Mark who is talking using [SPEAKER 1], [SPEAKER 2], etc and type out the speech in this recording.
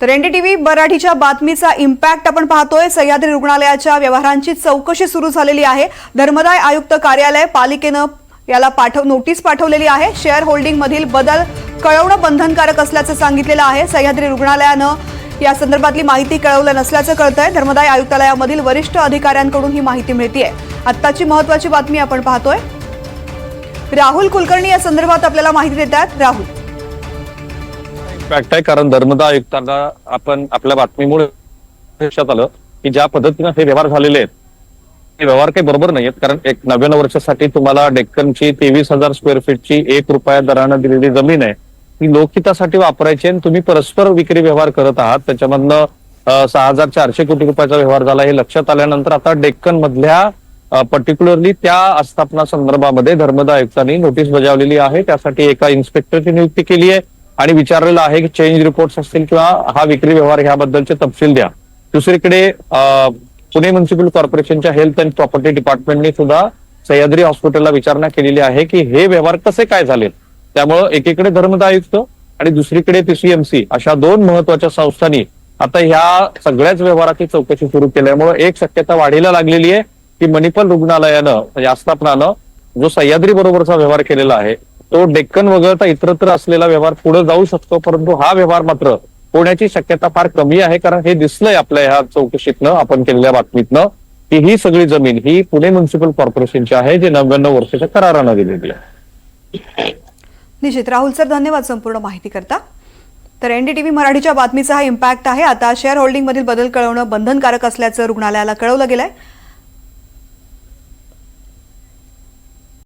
[SPEAKER 1] तर एनडीटीव्ही मराठीच्या बातमीचा इम्पॅक्ट आपण पाहतोय. सह्याद्री रुग्णालयाच्या व्यवहारांची चौकशी सुरू झालेली आहे. धर्मदाय आयुक्त कार्यालय पालिकेनं याला पाठव नोटीस पाठवलेली आहे. शेअर होल्डिंग मधील बदल कळवणं बंधनकारक असल्याचं सांगितलेलं आहे. सह्याद्री रुग्णालयानं या संदर्भातली माहिती कळवलं नसल्याचं कळतंय. धर्मदाय आयुक्तालयामधील वरिष्ठ अधिकाऱ्यांकडून ही माहिती मिळतीये. आत्ताची महत्वाची बातमी आपण पाहतोय. राहुल कुलकर्णी या संदर्भात आपल्याला माहिती देतात. राहुल.
[SPEAKER 2] फॅक्ट आहे कारण धर्मदा आयुक्तांना आपण आपल्या बातमीमुळे लक्षात आलं की ज्या पद्धतीनं हे व्यवहार झालेले आहेत हे व्यवहार काही बरोबर नाहीयेत कारण एक नव्याण्णव वर्षासाठी तुम्हाला डेक्कनची तेवीस हजार स्क्वेअर फीटची एक रुपया दरानं दिलेली जमीन आहे ती लोकहितासाठी वापरायची आणि तुम्ही परस्पर विक्री व्यवहार करत आहात. त्याच्यामधनं सहा हजार चारशे कोटी रुपयाचा व्यवहार झाला हे लक्षात आल्यानंतर आता डेक्कन मधल्या पर्टिक्युलरली त्या आस्थापना संदर्भामध्ये धर्मदा आयुक्तांनी नोटीस बजावलेली आहे. त्यासाठी एका इन्स्पेक्टरची नियुक्ती केली आहे. आणि विचारलेलं आहे की चेंज रिपोर्ट्स असतील किंवा हा विक्री व्यवहार ह्याबद्दलचे तपशील द्या. दुसरीकडे पुणे म्युन्सिपल कॉर्पोरेशनच्या हेल्थ अँड प्रॉपर्टी डिपार्टमेंटने सुद्धा सह्याद्री हॉस्पिटलला विचारणा केलेली आहे की हे व्यवहार कसे काय झाले त्यामुळं एकीकडे धर्मदा आयुक्त आणि दुसरीकडे पीसीएमसी अशा दोन महत्त्वाच्या संस्थांनी आता ह्या सगळ्याच व्यवहाराची चौकशी सुरू केल्यामुळे एक शक्यता वाढीला लागलेली आहे की मणिपाल रुग्णालयानं म्हणजे आस्थापनानं जो सह्याद्री बरोबरचा व्यवहार केलेला आहे तो डेक्कन वगळता इतरत्र असलेला व्यवहार पुढे जाऊ शकतो परंतु हा व्यवहार मात्र होण्याची शक्यता फार कमी आहे कारण हे दिसलंय आपल्या ह्या चौकशीतनं आपण केलेल्या बातमीतनं की ही सगळी जमीन ही पुणे म्युन्सिपल कॉर्पोरेशनची आहे जे नव्याण्णव वर्षाच्या करारानं दिलेली आहे.
[SPEAKER 1] निश्चित. राहुल सर धन्यवाद संपूर्ण माहिती करता तर एनडीटीव्ही मराठीच्या बातमीचा हा इम्पॅक्ट आहे. आता शेअर होल्डिंगमधील बदल कळवणं बंधनकारक असल्याचं रुग्णालयाला कळवलं गेलंय.